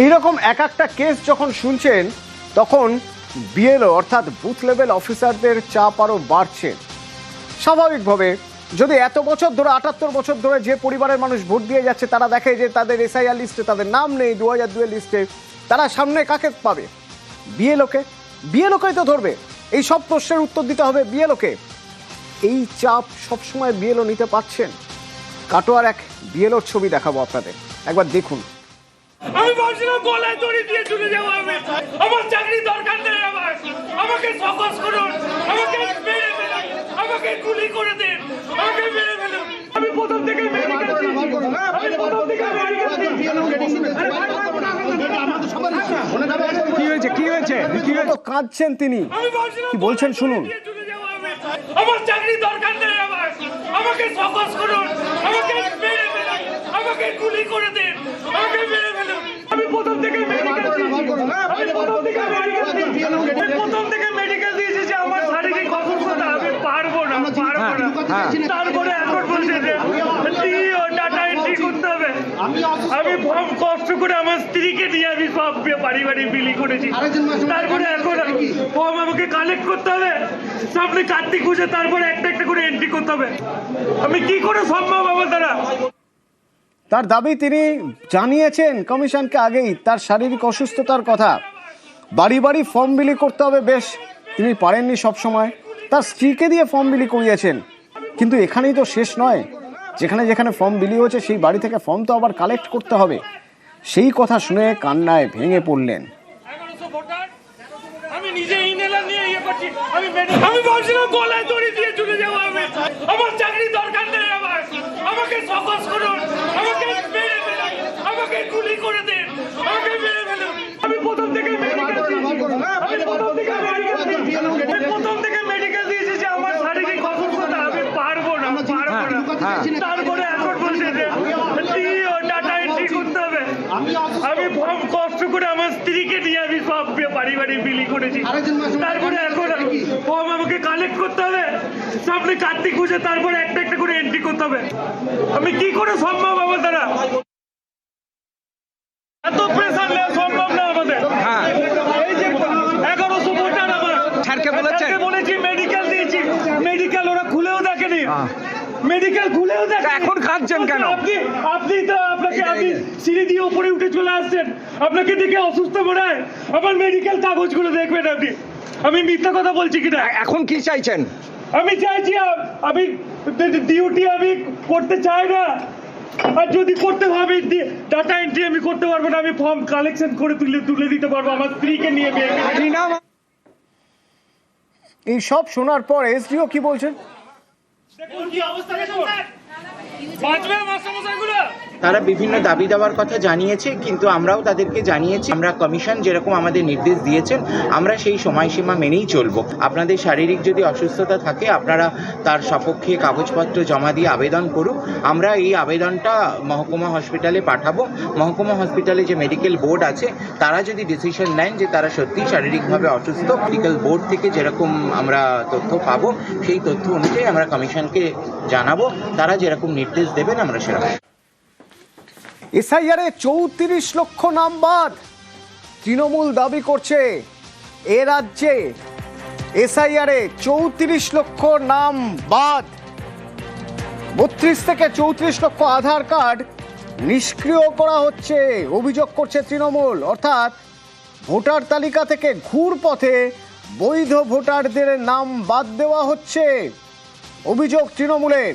এইরকম এক একটা কেস যখন শুনছেন, তখন বিএলও অর্থাৎ বুথ লেভেল অফিসারদের চাপ আরও বাড়ছে। স্বাভাবিকভাবে, যদি এত বছর ধরে, আটাত্তর বছর ধরে যে পরিবারের মানুষ ভোট দিয়ে যাচ্ছে, তারা দেখে যে তাদের এসআইআর লিস্টে তাদের নাম নেই দু হাজার দুয়ের লিস্টে, তারা সামনে কাকে পাবে? বিএলওকে? বিএলওকেই তো ধরবে। এই সব প্রশ্নের উত্তর দিতে হবে বিএলওকে। এই চাপ সবসময় বিএলও নিতে পারছেন। কাটোয়ার এক বিএলওর ছবি দেখাবো আপনাদের। একবার দেখুন। আমি ভাবছিলাম গলায় দড়ি দিয়ে চলে যাব আমি আমার চাকরি দরকার নেই আমার আমাকে সকস করুন আমাকে মেরে ফেলুন আমাকে গুলি করে দিন আমাকে মেরে ফেলুন আমি প্রথম থেকে মেডিকেল আমি প্রথম থেকে মেডিকেল কি হয়েছে কি হয়েছে কি হয়েছে কাঁদছেন তিনি কি বলছেন শুনুন। আমার চাকরি দরকার নেই আমার আমাকে সকস করুন আমাকে মেরে ফেলুন আমাকে গুলি করে দিন আমাকে মেরে ফেলুন আমি প্রথম থেকে মেডিকেল আমি প্রথম থেকে মেডিকেল আমি প্রথম থেকে মেডিকেল দিয়েছি যে আমার শারীরিক অসুস্থতা আমি পারব না পারব না তারপরে এখন বলছে যে ডিও ডাটা এন্ট্রি করতে হবে। আমি ফর্ম কষ্ট করে আমার স্ত্রীকে নিয়ে আমি সব বাড়ি বাড়ি বিলি করেছি। তারপরে এখন ফর্ম আমাকে কালেক্ট করতে হবে। সামনে কার্তিক পুজো তারপরে একটা একটা করে এন্ট্রি করতে হবে। আমি কি করে সম্ভব আমার দ্বারা? তার দাবি তিনি জানিয়েছেন কমিশনকে আগেই তার শারীরিক অসুস্থতার কথা। বাড়ি বাড়ি ফর্ম বিলি করতে হবে বেশ। তিনি পারেননি সব সময় তার স্ত্রীকে দিয়ে ফর্ম বিলি করিয়েছেন। কিন্তু এখানেই তো শেষ নয়। যেখানে যেখানে ফর্ম বিলি হয়েছে, সেই বাড়ি থেকে ফর্ম তো আবার কালেক্ট করতে হবে। সেই কথা শুনে কান্নায় ভেঙে পড়লেন। ভোটার? আমি নিজে ইনহেলার নিয়ে ইয়ে করছি আমি মেডি- আমি ভাবছিলাম গলায় দড়ি দিয়ে চলে যাব আমি আমার চাকরি দরকার নেই আমার আমাকে সকস করুন আমাকে মেরে ফেলুন আমাকে গুলি করে দিন আমাকে মেরে ফেলুন আমি প্রথম থেকে মেডিকেল আমি প্রথম থেকে মেডিকেল আমি প্রথম থেকে মেডিকেল দিয়েছি যে আমার শারীরিক অসুস্থতা আমি পারব না পারব না তারপরে এখন বলছে যে ডিও ডাটা এন্ট্রি করতে হবে আমি ফর্ম কষ্ট করে আমার স্ত্রীকে নিয়ে আমি সব বাড়ি বাড়ি বিলি করেছি। তারপরে এখন ফর্ম আমাকে কালেক্ট করতে হবে। সামনে কার্তিক পুজো তারপরে একটা একটা করে এন্ট্রি করতে হবে। আমি কি করে সম্ভব আমার দ্বারা? এত প্রেশার নেওয়া সম্ভব না আমাদের। এই যে এগারোশো ভোটার আমার। স্যারকে বলেছি মেডিকেল দিয়েছি। মেডিকেল ওরা খুলেও দেখেনি। মেডিকেল খুলেও দেখেনি। এখন কাঁদছেন কেন? আপনি আপনি তো আপনাকে আপনি সিঁড়ি দিয়ে উপরে উঠে চলে আসছেন। আপনাকে দেখে অসুস্থ মনে হয়। আমার মেডিকেল কাগজগুলো দেখবেন আপনি। আমি মিথ্যা কথা বলছি কিনা? এখন কি চাইছেন? আমি চাইছি আমি ডিউটি আমি করতে চাই না। আর যদি করতে হবে ডাটা এন্ট্রি আমি করতে পারব না আমি ফর্ম কালেকশন করে তুলে তুলে দিতে পারব আমার স্ত্রীকে নিয়ে এই সব শোনার পর এসডিও কি বলছেন? দেখুন কি অবস্থা দেখুন। বাঁচবে মাস্টারমশাইগুলো? তারা বিভিন্ন দাবি দেওয়ার কথা জানিয়েছে, কিন্তু আমরাও তাদেরকে জানিয়েছি, আমরা কমিশন যেরকম আমাদের নির্দেশ দিয়েছেন, আমরা সেই সময়সীমা মেনেই চলব। আপনাদের শারীরিক যদি অসুস্থতা থাকে, আপনারা তার সপক্ষে কাগজপত্র জমা দিয়ে আবেদন করুন। আমরা এই আবেদনটা মহকুমা হসপিটালে পাঠাবো। মহকুমা হসপিটালে যে মেডিকেল বোর্ড আছে, তারা যদি ডিসিশন নেন যে তারা সত্যিই শারীরিকভাবে অসুস্থ মেডিকেল বোর্ড থেকে যেরকম আমরা তথ্য পাবো, সেই তথ্য অনুযায়ী আমরা কমিশনকে জানাব। তারা যেরকম নির্দেশ দেবেন, আমরা সেরকম। এসআইআরে চৌত্রিশ লক্ষ নাম বাদ। তৃণমূল দাবি করছে, এ রাজ্যে এসআইআরে চৌত্রিশ লক্ষ নাম বাদ। বত্রিশ থেকে চৌত্রিশ লক্ষ আধার কার্ড নিষ্ক্রিয় করা হচ্ছে, অভিযোগ করছে তৃণমূল। অর্থাৎ ভোটার তালিকা থেকে ঘুর পথে বৈধ ভোটারদের নাম বাদ দেওয়া হচ্ছে। অভিযোগ তৃণমূলের।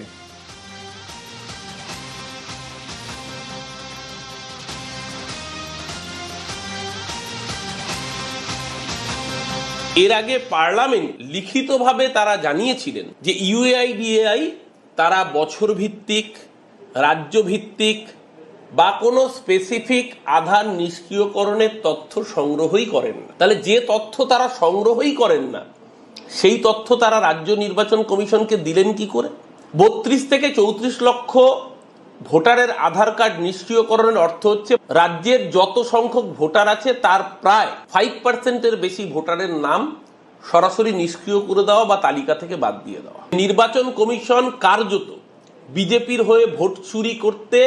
এর আগে পার্লামেন্ট লিখিতভাবে তারা জানিয়েছিলেন যে ইউএআইডিএআই তারা বছর ভিত্তিক রাজ্য ভিত্তিক বা কোনো স্পেসিফিক আধার নিষ্ক্রিয়করণের তথ্য সংগ্রহই করেন না। তাহলে যে তথ্য তারা সংগ্রহই করেন না, সেই তথ্য তারা রাজ্য নির্বাচন কমিশনকে দিলেন কি করে? বত্রিশ থেকে চৌত্রিশ লক্ষ ভোটারের আধার কার্ড নিষ্ক্রিয়করণের অর্থ হচ্ছে রাজ্যের যত সংখ্যক ভোটার আছে তার প্রায় ফাইভ পার্সেন্টের বেশি ভোটারের নাম সরাসরি নিষ্ক্রিয় করে দেওয়া বা তালিকা থেকে বাদ দিয়ে দেওয়া। নির্বাচন কমিশন কার্যত বিজেপির হয়ে ভোট চুরি করতে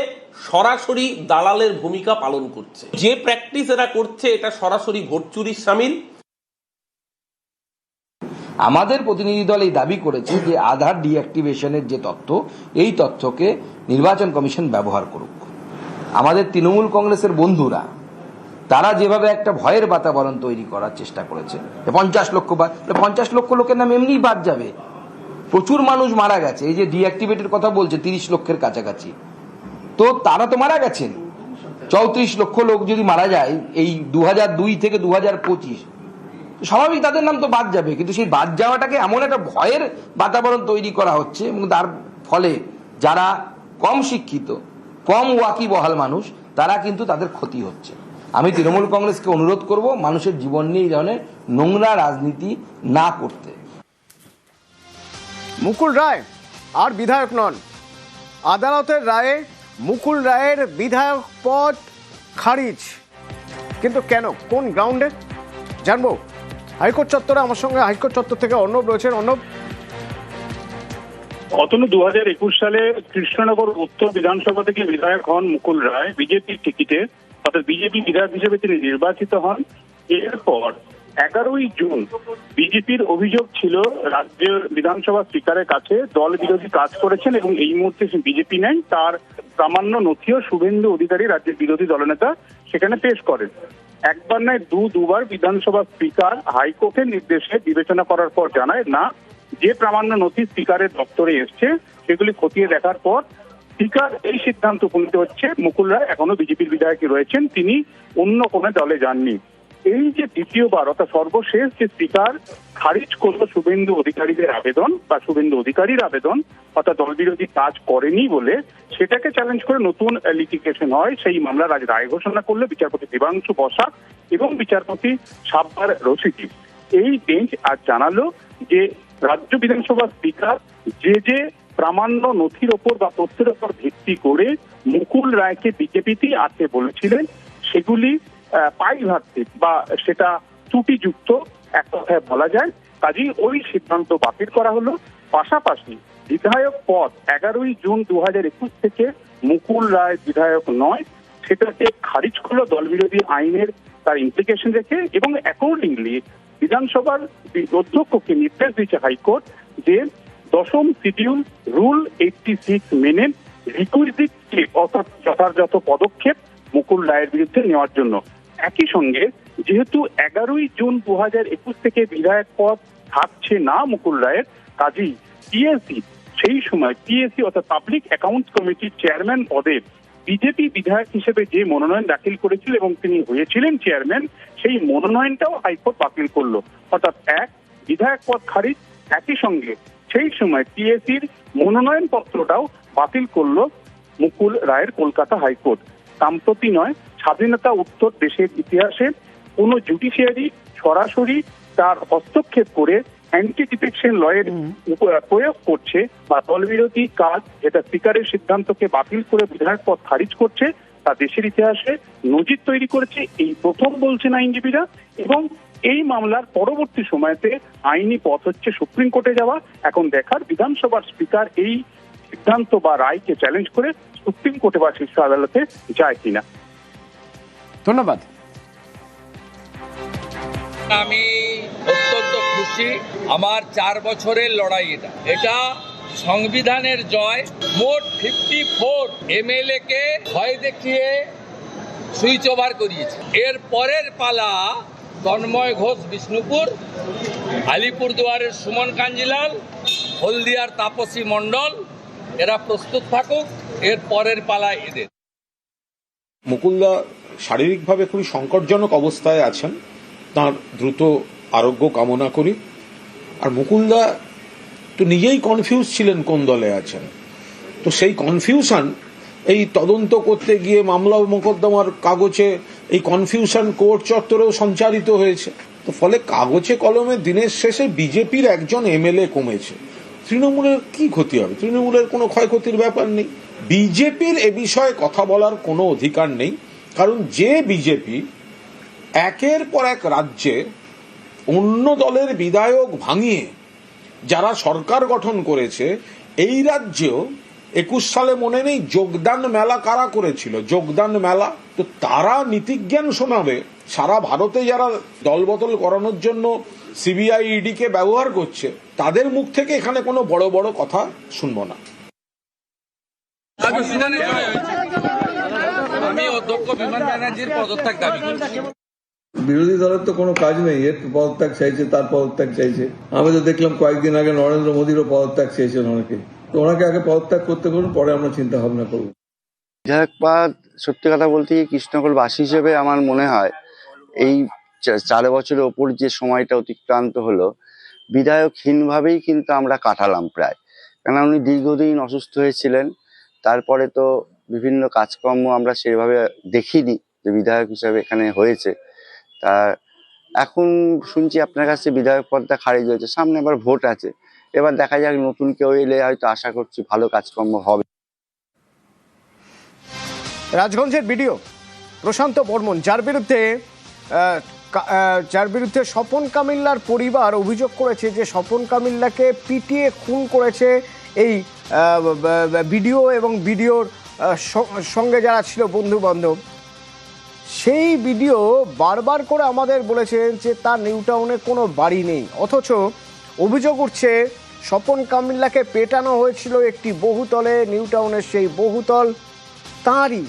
সরাসরি দালালের ভূমিকা পালন করছে। যে প্র্যাকটিস এরা করছে, এটা সরাসরি ভোট চুরির সামিল। আমাদের প্রতিনিধি দল এই দাবি করেছে যে আধার ডিঅ্যাক্টিভেশনের যে তথ্য, এই তথ্যকে নির্বাচন কমিশন ব্যবহার করুক। আমাদের তৃণমূল কংগ্রেসের বন্ধুরা, তারা যেভাবে একটা ভয়ের বাতাবরণ তৈরি করার চেষ্টা করেছে পঞ্চাশ লক্ষ বা পঞ্চাশ লক্ষ লোকের নাম এমনিই বাদ যাবে। প্রচুর মানুষ মারা গেছে, এই যে ডিঅ্যাক্টিভেটের কথা বলছে, তিরিশ লক্ষের কাছাকাছি। তো তারা তো মারা গেছেন। চৌত্রিশ লক্ষ লোক যদি মারা যায়, এই দু থেকে দু স্বাভাবিক তাদের নাম তো বাদ যাবে, কিন্তু সেই বাদ যাওয়াটাকে এমন একটা ভয়ের বাতাবরণ তৈরি করা হচ্ছে এবং তার ফলে যারা কম শিক্ষিত, কম ওয়াকি বহাল মানুষ, তারা কিন্তু তাদের ক্ষতি হচ্ছে। আমি তৃণমূল কংগ্রেসকে অনুরোধ করব মানুষের জীবন নিয়ে এই ধরনের নোংরা রাজনীতি না করতে। মুকুল রায়, আর বিধায়ক নন। আদালতের রায়ে মুকুল রায়ের বিধায়ক পদ খারিজ। কিন্তু কেন? কোন গ্রাউন্ডে? জানব। হাইকোর্ট চত্বরে আমার সঙ্গে হাইকোর্ট চত্বর থেকে অর্ণব রয়েছেন। অর্ণব? অতনু দু হাজার একুশ সালে কৃষ্ণনগর উত্তর বিধানসভা থেকে বিধায়ক হন মুকুল রায়, বিজেপির টিকিটে। অর্থাৎ বিজেপি বিধায়ক হিসেবে তিনি নির্বাচিত হন। এরপর এগারোই জুন বিজেপির অভিযোগ ছিল, রাজ্যের বিধানসভা স্পিকারের কাছে দল বিরোধী কাজ করেছেন এবং এই মুহূর্তে বিজেপি নেন তার প্রামাণ্য নথিও শুভেন্দু অধিকারী রাজ্যের বিরোধী দলনেতা সেখানে পেশ করেন। একবার নয়, দু, দুবার বিধানসভা স্পিকার হাইকোর্টের নির্দেশে বিবেচনা করার পর জানায়, না, যে প্রামাণ্য নথি স্পিকারের দপ্তরে এসছে, সেগুলি খতিয়ে দেখার পর স্পিকার এই সিদ্ধান্ত উপনীত হচ্ছে। মুকুল রায় এখনও বিজেপির বিধায়কই রয়েছেন, তিনি অন্য কোনো দলে যাননি। এই যে দ্বিতীয়বার, অর্থাৎ সর্বশেষ যে স্পিকার খারিজ করল শুভেন্দু অধিকারীদের আবেদন বা শুভেন্দু অধিকারীর আবেদন, অর্থাৎ দল বিরোধী কাজ করেনি বলে সেটাকে চ্যালেঞ্জ করে নতুন লিটিগেশন হয়। সেই মামলার আজ রায় ঘোষণা করল বিচারপতি দেবাংশু বসাক এবং বিচারপতি সাব্বার রশিদি। এই বেঞ্চ আজ জানালো যে রাজ্য বিধানসভা স্পিকার যে যে প্রামাণ্য নথির ওপর বা তথ্যের ওপর ভিত্তি করে মুকুল রায়কে বিজেপিতেই আসতে বলেছিলেন, সেগুলি আহ, পাইভার্তিক বা সেটা ত্রুটিযুক্ত এক কথায় বলা যায়। কাজেই ওই সিদ্ধান্ত বাতিল করা হলো। পাশাপাশি বিধায়ক পদ এগারোই জুন দু একুশ থেকে মুকুল রায় বিধায়ক নয়। সেটাকে খারিজ করল দলবিরোধী আইনের তার ইমপ্লিকেশন রেখে এবং অ্যাকর্ডিংলি বিধানসভার অধ্যক্ষকে নির্দেশ দিয়েছে হাইকোর্ট যে দশম শিডিউল রুল এইটটি সিক্স মেনে রিকুইজিট অর্থাৎ যথাযথ পদক্ষেপ মুকুল রায়ের বিরুদ্ধে নেওয়ার জন্য। একই সঙ্গে যেহেতু এগারোই জুন দু হাজার একুশ থেকে বিধায়ক পদ থাকছে না মুকুল রায়ের, কাজেই পিএসসি সেই সময় পিএসসি অর্থাৎ পাবলিক অ্যাকাউন্ট কমিটির চেয়ারম্যান পদে বিজেপি বিধায়ক হিসেবে যে মনোনয়ন দাখিল করেছিল এবং তিনি হয়েছিলেন চেয়ারম্যান সেই মনোনয়নটাও হাইকোর্ট বাতিল করল। অর্থাৎ এক, বিধায়ক পদ খারিজ, একই সঙ্গে সেই সময় পিএসসির মনোনয়ন পত্রটাও বাতিল করল মুকুল রায়ের কলকাতা হাইকোর্ট। সম্প্রতি নয় স্বাধীনতা উত্তর দেশের ইতিহাসে কোনো জুডিশিয়ারি সরাসরি তার হস্তক্ষেপ করে অ্যান্টি ডিটেকশন লয়ের প্রয়োগ করছে বা দলবিরোধী কাজ যেটা স্পিকারের সিদ্ধান্তকে বাতিল করে বিধায়ক পদ খারিজ করছে তা দেশের ইতিহাসে নজির তৈরি করেছে এই প্রথম বলছেন আইনজীবীরা এবং এই মামলার পরবর্তী সময়তে আইনি পথ হচ্ছে সুপ্রিম কোর্টে যাওয়া। এখন দেখার বিধানসভার স্পিকার এই সিদ্ধান্ত বা রায়কে চ্যালেঞ্জ করে সুপ্রিম কোর্টে বা শীর্ষ আদালতে যায় কিনা। ধন্যবাদ। আমি অত্যন্ত খুশি, আমার চার বছরের লড়াই এটা। এটা সংবিধানের জয়, মোট ফিফটি ফোর এমএলএ কে ভয় দেখিয়ে সুইচ ওভার করিয়েছে। এর পরের পালা তন্ময় ঘোষ, বিষ্ণুপুর, আলিপুরদুয়ারের সুমন কাঞ্জিলাল, হলদিয়ার তাপসী মণ্ডল, এরা প্রস্তুত থাকুক, এর পরের পালা এদের। মুকুলদা শারীরিকভাবে খুবই সংকটজনক অবস্থায় আছেন। তার দ্রুত আরোগ্য কামনা করি। আর মুকুলদা তো নিজেই কনফিউজ ছিলেন কোন দলে আছেন। তো সেই কনফিউশন এই তদন্ত করতে গিয়ে মামলা মোকদ্দমার কাগজে এই কনফিউশন কোর্ট চত্বরেও সঞ্চারিত হয়েছে। তো ফলে কাগজে কলমে দিনের শেষে বিজেপির একজন এমএলএ কমেছে। তৃণমূলের কি ক্ষতি হবে? তৃণমূলের কোনো ক্ষয়ক্ষতির ব্যাপার নেই। বিজেপির এ বিষয়ে কথা বলার কোনো অধিকার নেই, কারণ যে বিজেপি একের পর এক রাজ্যে অন্য দলের বিধায়ক ভাঙিয়ে যারা সরকার গঠন করেছে, এই রাজ্যেও একুশ সালে মনে নেই যোগদান মেলা কারা করেছিল? যোগদান মেলা? তো তারা নীতিজ্ঞান শোনাবে। সারা ভারতে যারা দলবদল করানোর জন্য সিবিআই ইডিকে ব্যবহার করছে, তাদের মুখ থেকে এখানে কোনো বড় বড় কথা শুনব না। আমি অধ্যক্ষ বিমান ব্যানার্জির পদত্যাগ দাবি করছি। বিরোধী দলের তো কোনো কাজ নেই এর পদত্যাগ চাইছে তার পদত্যাগ চাইছে। আমি তো দেখলাম কয়েকদিন আগে নরেন্দ্র মোদীরও পদত্যাগ চেয়েছেন অনেকে। তো ওনাকে আগে পদত্যাগ করতে বলুন পরে আমরা চিন্তা ভাবনা করব। বিধায়কপাদ সত্যি কথা বলতে কি কৃষ্ণকলবাসী হিসেবে আমার মনে হয় এই চার বছরের ওপর যে সময়টা অতিক্রান্ত হলো বিধায়কহীনভাবেই কিন্তু আমরা কাটালাম প্রায়। কেননা উনি দীর্ঘদিন অসুস্থ হয়েছিলেন তারপরে তো বিভিন্ন কাজকর্ম আমরা সেভাবে দেখিনি যে বিধায়ক হিসাবে এখানে হয়েছে। তা এখন শুনছি আপনার কাছে বিধায়ক পদটা খারিজ হয়েছে, সামনে আবার ভোট আছে। এবার দেখা যাক নতুন কেউ এলে হয়তো আশা করছি ভালো কাজকর্ম হবে। রাজগঞ্জের ভিডিও প্রশান্ত বর্মন, যার বিরুদ্ধে যার বিরুদ্ধে স্বপন কামিল্লার পরিবার অভিযোগ করেছে যে স্বপন কামিল্লাকে পিটিয়ে খুন করেছে এই ভিডিও এবং ভিডিওর সঙ্গে যারা ছিল বন্ধু বান্ধব, সেই ভিডিও বারবার করে আমাদের বলেছেন যে তার নিউ টাউনে কোনো বাড়ি নেই। অথচ অভিযোগ উঠছে, স্বপন কামিল্লাকে পেটানো হয়েছিল একটি বহুতলে, নিউ টাউনের সেই বহুতল তাঁরই।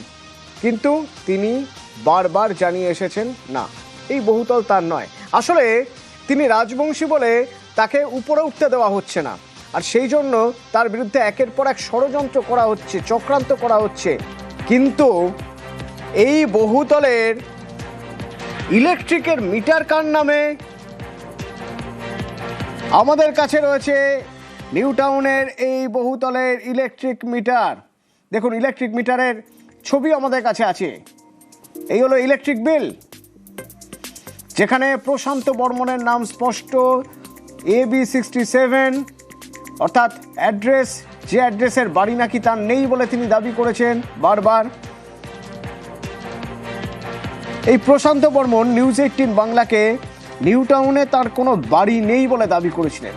কিন্তু তিনি বারবার জানিয়ে এসেছেন, না, এই বহুতল তার নয়। আসলে তিনি রাজবংশী বলে তাকে উপরে উঠতে দেওয়া হচ্ছে না। আর সেই জন্য তার বিরুদ্ধে একের পর এক ষড়যন্ত্র করা হচ্ছে, চক্রান্ত করা হচ্ছে। কিন্তু এই বহুতলের ইলেকট্রিকের মিটার কার নামে? আমাদের কাছে রয়েছে নিউ টাউনের এই বহুতলের ইলেকট্রিক মিটার। দেখুন, ইলেকট্রিক মিটারের ছবি আমাদের কাছে আছে। এই হলো ইলেকট্রিক বিল। যেখানে প্রশান্ত বর্মনের নাম স্পষ্ট, এ বি সিক্সটি সেভেন অর্থাৎ অ্যাড্রেস, যে অ্যাড্রেসের বাড়ি নাকি তার নেই বলে তিনি দাবি করেছেন, বারবার। এই প্রশান্ত বর্মন নিউজ এইটিন বাংলাকে নিউ টাউনে তার কোনো বাড়ি নেই বলে দাবি করেছিলেন।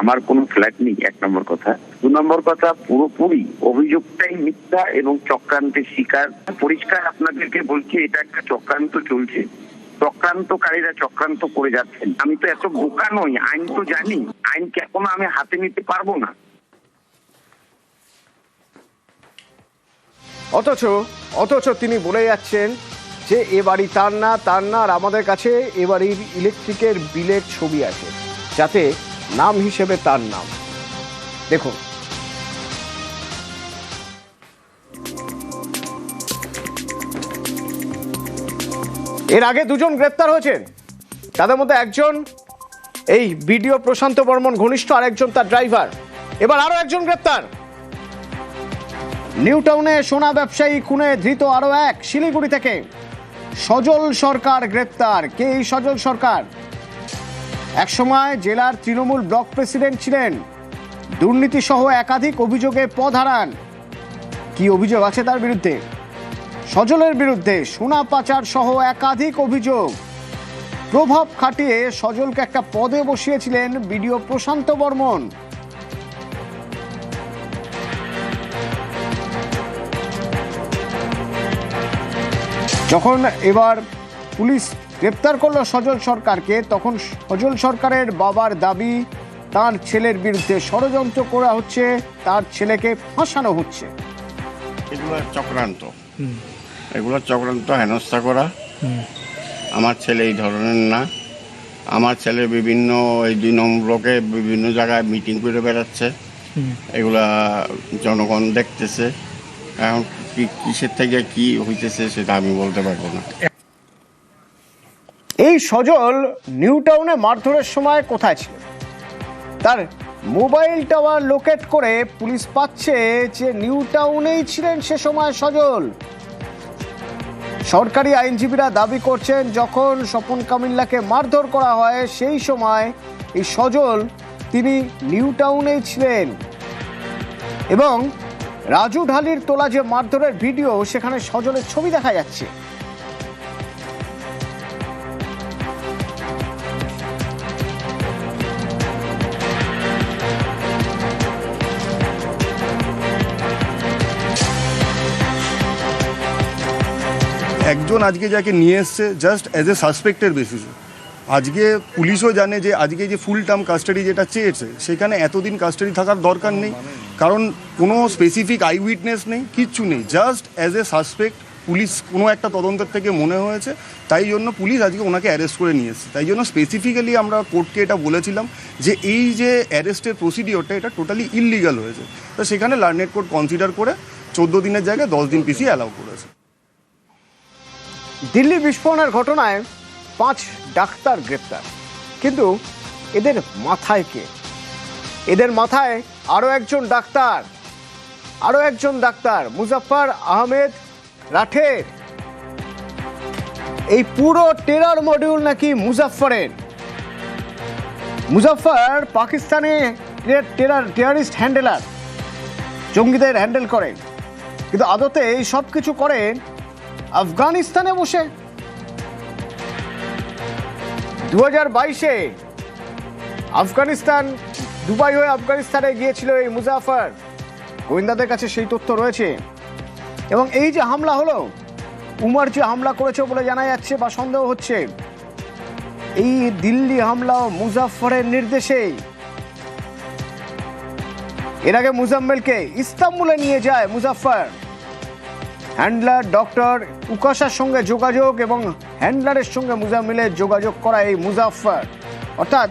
আমার কোনো ফ্ল্যাট নেই, এক নম্বর কথা। দু নম্বর কথা, পুরোপুরি অভিযোগটাই মিথ্যা এবং চক্রান্তের শিকার। পরিষ্কার আপনাদেরকে বলছি, এটা একটা চক্রান্ত চলছে। চক্রান্তকারীরা চক্রান্ত করে যাচ্ছেন। আমি তো এত বোকা নই, আইন তো জানি। আইনকে এখনও আমি হাতে নিতে পারব না? অথচ অথচ তিনি বলে যাচ্ছেন যে এ বাড়ি তার না তার না, আর আমাদের কাছে এ বাড়ির ইলেকট্রিকের বিলের ছবি আছে, যাতে নাম হিসেবে তার নাম। দেখুন এর আগে দুজন গ্রেপ্তার হয়েছেন। তাদের মধ্যে একজন, এই ভিডিও প্রশান্ত বর্মন, ঘনিষ্ঠ আর একজন তার ড্রাইভার। এবার আরও একজন গ্রেপ্তার। নিউ টাউনে সোনা ব্যবসায়ী খুনে ধৃত আরও এক শিলিগুড়ি থেকে। সজল সরকার গ্রেপ্তার। কে এই সজল সরকার? একসময় জেলার তৃণমূল ব্লক প্রেসিডেন্ট ছিলেন। দুর্নীতি সহ একাধিক অভিযোগে পদ হারান। কি অভিযোগ আছে তার বিরুদ্ধে? সজলের বিরুদ্ধে সোনা পাচার সহ একাধিক অভিযোগ। প্রভাব খাটিয়ে সজলকে একটা পদে বসিয়েছিলেন বিডিও প্রশান্ত বর্মন। যখন এবার পুলিশ গ্রেপ্তার করল সজল সরকারকে তখন সজল সরকারের বাবার দাবি তার ছেলের বিরুদ্ধে ষড়যন্ত্র করা হচ্ছে তার ছেলেকে ফাঁসানো হচ্ছে। এগুলো চক্রান্ত। এগুলো চক্রান্ত হেনস্থা করা। আমার ছেলে এই ধরনের না। আমার ছেলে বিভিন্ন এই দুই নম্বর ব্লকে বিভিন্ন জায়গায় মিটিং করে বেড়াচ্ছে। এগুলা জনগণ দেখতেছে। এখন কি কিসের থেকে কি হইতেছে সেটা আমি বলতে পারব না। এই সজল নিউ টাউনে মারধরের সময় কোথায় ছিল? তার মোবাইল টাওয়ার লোকেট করে পুলিশ পাচ্ছে যে নিউ টাউনেই ছিলেন সে সময় সজল। সরকারি আইনজীবীরা দাবি করছেন, যখন স্বপন কামিল্লাকে মারধর করা হয়, সেই সময় এই সজল তিনি নিউ টাউনেই ছিলেন। এবং রাজু ঢালির তোলা যে মারধরের ভিডিও, সেখানে সজলের ছবি দেখা যাচ্ছে। একজন আজকে যাকে নিয়ে এসছে জাস্ট অ্যাজ এ সাসপেক্টের বেসিসে আজকে পুলিশও জানে যে, আজকে যে ফুল টার্ম কাস্টাডি যেটা চেয়েছে, সেখানে এতদিন কাস্টাডি থাকার দরকার নেই। কারণ কোনো স্পেসিফিক আই উইটনেস নেই, কিচ্ছু নেই। Just as a suspect police কোনো একটা তদন্তের থেকে মনে হয়েছে। তাই জন্য পুলিশ আজকে ওনাকে অ্যারেস্ট করে নিয়ে এসেছে। তাই জন্য স্পেসিফিক্যালি আমরা কোর্টকে এটা বলেছিলাম যে, এই যে অ্যারেস্টের প্রসিডিওরটা এটা টোটালি ইললিগাল হয়েছে। তো সেখানে লার্নেট কোর্ট কনসিডার করে, চোদ্দ দিনের জায়গায় দশ দিন পিসি অ্যালাউ করেছে। দিল্লি বিস্ফোরণের ঘটনায় পাঁচ ডাক্তার গ্রেপ্তার। কিন্তু এদের মাথায় কে? এদের মাথায় আরও একজন ডাক্তার আরও একজন ডাক্তার, মুজাফফর আহমেদ রাঠের। এই পুরো টেরার মডিউল নাকি মুজাফফরের? মুজাফফর পাকিস্তানে টেরার টেরারিস্ট হ্যান্ডেলার, জঙ্গিদের হ্যান্ডেল করেন কিন্তু আদতে এই সব কিছু করেন আফগানিস্তানে বসে। দু হাজার বাইশে আফগানিস্তান, দুবাই হয়ে আফগানিস্তানে গিয়েছিল এই মুজাফর গোয়েন্দাদের কাছে সেই তথ্য রয়েছে। এবং এই যে হামলা হলো, উমার যে হামলা করেছে বলে জানা যাচ্ছে বা সন্দেহ হচ্ছে, এই দিল্লি হামলা মুজাফরের নির্দেশেই এর আগে মুজাম্মেলকে ইস্তাম্বুলে নিয়ে যায় মুজাফফর। হ্যান্ডলার, ডক্টর, উকাশার সঙ্গে যোগাযোগ এবং হ্যান্ডলারের সঙ্গে মুজাম্মিলের যোগাযোগ করা এই মুজাফফর। অর্থাৎ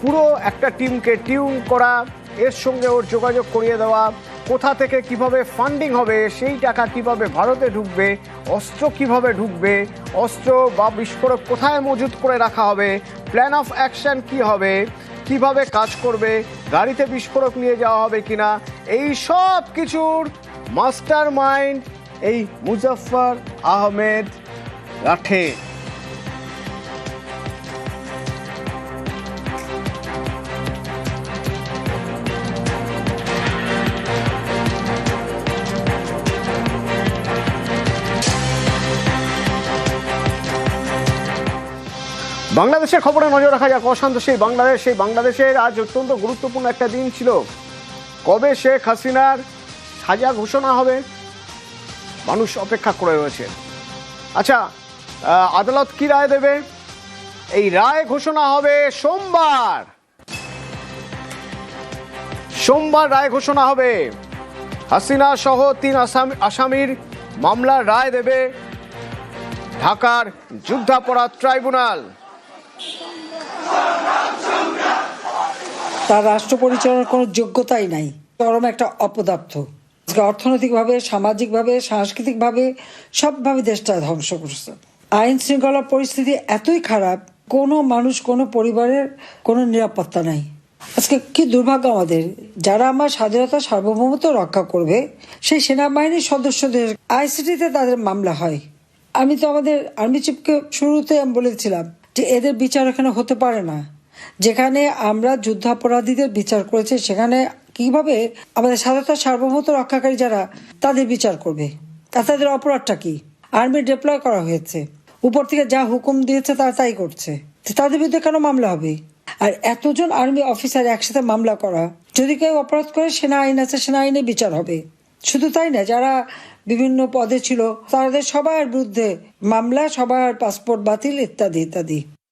পুরো একটা টিমকে টিউন করা, এর সঙ্গে ওর যোগাযোগ করিয়ে দেওয়া, কোথা থেকে কীভাবে ফান্ডিং হবে, সেই টাকা কীভাবে ভারতে ঢুকবে, অস্ত্র কীভাবে ঢুকবে, অস্ত্র বা বিস্ফোরক কোথায় মজুত করে রাখা হবে, প্ল্যান অফ অ্যাকশন কি হবে, কীভাবে কাজ করবে, গাড়িতে বিস্ফোরক নিয়ে যাওয়া হবে কিনা, এই সব কিছুর মাস্টার মাইন্ড এই মুজফফর আহমেদ রাঠে। বাংলাদেশের খবরে নজর রাখা যাক, অশান্ত সেই বাংলাদেশ, সেই বাংলাদেশের আজ অত্যন্ত গুরুত্বপূর্ণ একটা দিন ছিল। কবে শেখ হাসিনার সাজা ঘোষণা হবে? মানুষ অপেক্ষা করে রয়েছে। আচ্ছা আদালত কি রায় দেবে? এই রায় ঘোষণা হবে সোমবার। সোমবার রায় ঘোষণা হবে। হাসিনা সহ তিন আসামি, আসামির মামলার রায় দেবে ঢাকার যুদ্ধাপরাধ ট্রাইব্যুনাল। তার রাষ্ট্র পরিচালনার কোনো যোগ্যতাই নাই। চরম একটা অপদার্থ। আজকে অর্থনৈতিকভাবে, সামাজিকভাবে, সাংস্কৃতিকভাবে, সবভাবে দেশটা ধ্বংস করছে। আইন শৃঙ্খলা পরিস্থিতি এতই খারাপ, কোনো মানুষ, কোনো পরিবারের কোনো নিরাপত্তা নাই। আজকে কি দুর্ভাগ্য আমাদের? যারা আমার স্বাধীনতা সার্বভৌমত্ব রক্ষা করবে, সেই সেনাবাহিনীর সদস্যদের আইসিটিতে তাদের মামলা হয়। আমি তো আমাদের আর্মি চিফকে শুরুতে আমি বলেছিলাম যে এদের বিচার এখানে হতে পারে না। যেখানে আমরা যুদ্ধাপরাধীদের বিচার করেছি, সেখানে কীভাবে আমাদের স্বাধীনতা সার্বভৌমত্ব রক্ষাকারী যারা, তাদের বিচার করবে? তা তাদের অপরাধটা কি? আর্মি ডিপ্লয় করা হয়েছে। উপর থেকে যা হুকুম দিয়েছে তারা তাই করছে। তাদের বিরুদ্ধে কেন মামলা হবে? আর এতজন আর্মি অফিসার একসাথে মামলা করা, যদি কেউ অপরাধ করে, সেনা আইন আছে, সেনা আইনে বিচার হবে। শুধু তাই না, যারা বিভিন্ন পদে ছিল, তাদের সবার বিরুদ্ধে মামলা, সবার পাসপোর্ট বাতিল, ইত্যাদি ইত্যাদি।